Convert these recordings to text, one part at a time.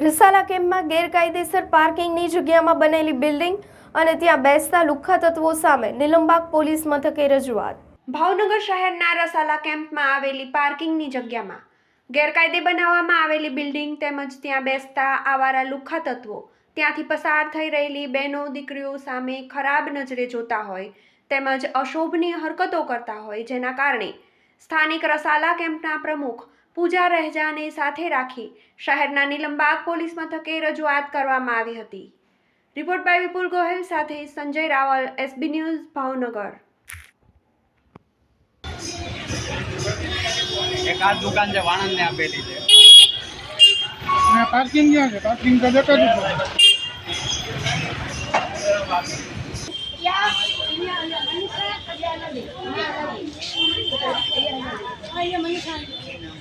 રિસાલા કેમ્પમાં ગેરકાયદેસર પાર્કિંગની જગ્યામાં બનેલી બિલ્ડિંગ અને ત્યાં બેસતા લુખ્ખા તત્વો સામે નિલંબાગ પોલીસ મથકે રજૂઆત. ભાવનગર શહેરના રસાલા કેમ્પમાં આવેલી પાર્કિંગની જગ્યામાં ગેરકાયદે બનાવવામાં આવેલી બિલ્ડિંગ તેમજ ત્યાં બેસતા આવારા લુખ્ખા તત્વો ત્યાંથી પસાર થઈ રહેલી બહેનો દીકરીઓ સામે ખરાબ નજરે જોતા હોય તેમજ અશોભનીય હરકતો કરતા હોય જેના કારણે સ્થાનિક રસાલા કેમ્પના પ્રમુખ પૂજા રહેજાને સાથે રાખી શહેરના નીલમબાગ પોલીસ મથકે રજૂઆત કરવામાં આવી હતી. રિપોર્ટ બાય વિપુલ ગોહિલ સાથે સંજય રાવલ એસબી ન્યૂઝ ભાવનગર. એક આ દુકાન છે વાણંદને આપેલી છે. પાર્કિંગ ક્યાં છે. પાર્કિંગ તો દેખાતું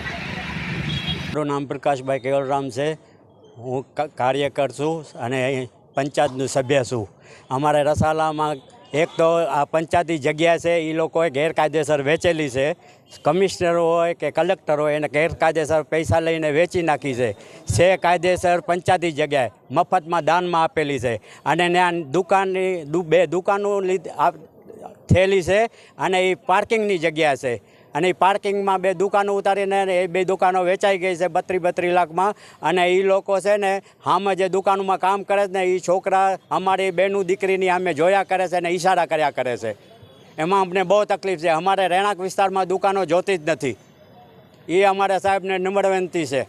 મારું નામ પ્રકાશભાઈ કેવલરામ છે. હું કાર્યકર છું અને પંચાયતનું સભ્ય છું. અમારે રસાલામાં એક તો આ પંચાયતી જગ્યા છે એ લોકોએ ગેરકાયદેસર વેચેલી છે. કમિશનર હોય કે કલેક્ટર હોય એને ગેરકાયદેસર પૈસા લઈને વેચી નાખી છે. છે કાયદેસર પંચાયતી જગ્યાએ મફતમાં દાનમાં આપેલી છે. અને ત્યાં દુકાનની બે દુકાનો લીધ થયેલી છે અને એ પાર્કિંગની જગ્યા છે. અને એ પાર્કિંગમાં બે દુકાનો ઉતારીને એ બે દુકાનો વેચાઈ ગઈ છે બત્રી બત્રી લાખમાં. અને એ લોકો છે ને સામે જે દુકાનોમાં કામ કરે છે ને એ છોકરા અમારી બેનું દીકરીની અમે જોયા કરે છે ને ઈશારા કર્યા કરે છે. એમાં અમને બહુ તકલીફ છે. અમારે રહેણાંક વિસ્તારમાં દુકાનો જોતી જ નથી. એ અમારે સાહેબને નમ્ર વિનંતી છે.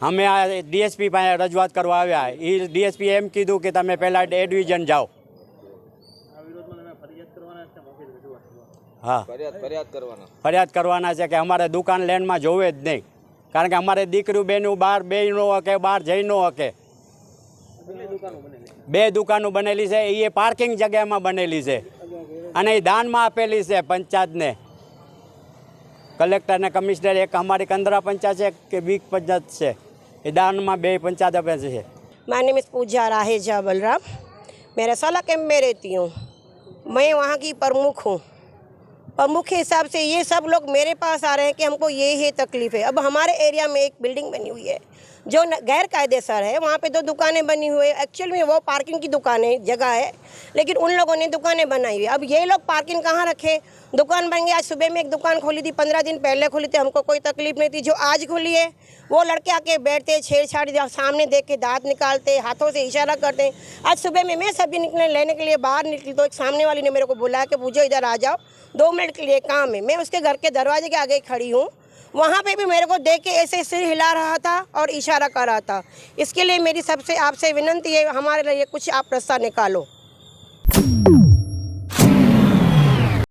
અમે આ ડીએસપી પાસે રજૂઆત કરવા આવ્યા. એ ડીએસપી એમ કીધું કે તમે પહેલાં એડવિઝન જાઓ. હા. ફરિયાદ કરવાના. છે કે અમારે દુકાન લેન્ડમાં જોવે જ નહીં. કારણ કે અમારે દીકરી બેનું બહાર બે નો હકે બહાર જઈ નો હકે. બે દુકાનો બનેલી છે એ પાર્કિંગ જગ્યામાં બનેલી છે. અને એ દાનમાં આપેલી છે પંચાયતને. કલેક્ટર કલેક્ટરને કમિશનર એક અમારી કંદરા પંચાયત છે કે બીક પંચાયત છે. એ દાનમાં બે પંચાયત આપે છે. મારી નેમ પૂજા રાહેજા બલરામ. મેરે સલાહ કેમ મેં રહેતી હું. मैं वहाँ की प्रमुख हूँ प्रमुख के हिसाब से ये सब लोग मेरे पास आ रहे हैं कि हमको ये ये तकलीफ़ है अब हमारे एरिया में एक बिल्डिंग बनी हुई है जो गैर कायदेसर है, वहाँ पे दो दुकानें बनी हुई है। एक्चुअल में वो पार्किंग की दुकानें, जगह है, लेकिन उन लोगों ने दुकानें बनाई हुई अब ये लोग पार्किंग कहाँ रखे? दुकान बन गई आज सुबह में एक दुकान खोली थी, पंद्रह दिन पहले खोली थी, हमको कोई तकलीफ़ नहीं थी। जो आज खुली है, वो लड़के आके बैठते, छेड़छाड़ सामने देख के दांत निकालते, हाथों से इशारा करते। आज सुबह में मैं सब्ज़ी निकलने लेने के लिए बाहर निकली तो एक सामने वाली ने मेरे को बुलाया कि पूछो, इधर आ जाओ, दो मिनट के लिए काम है। मैं उसके घर के दरवाजे के आगे खड़ी हूँ। वहाँ पे भी मेरे को देख के ऐसे सिर हिला रहा था और इशारा कर रहा था इसके लिए मेरी सबसे आपसे विनंती है हमारे लिए कुछ आप रास्ता निकालो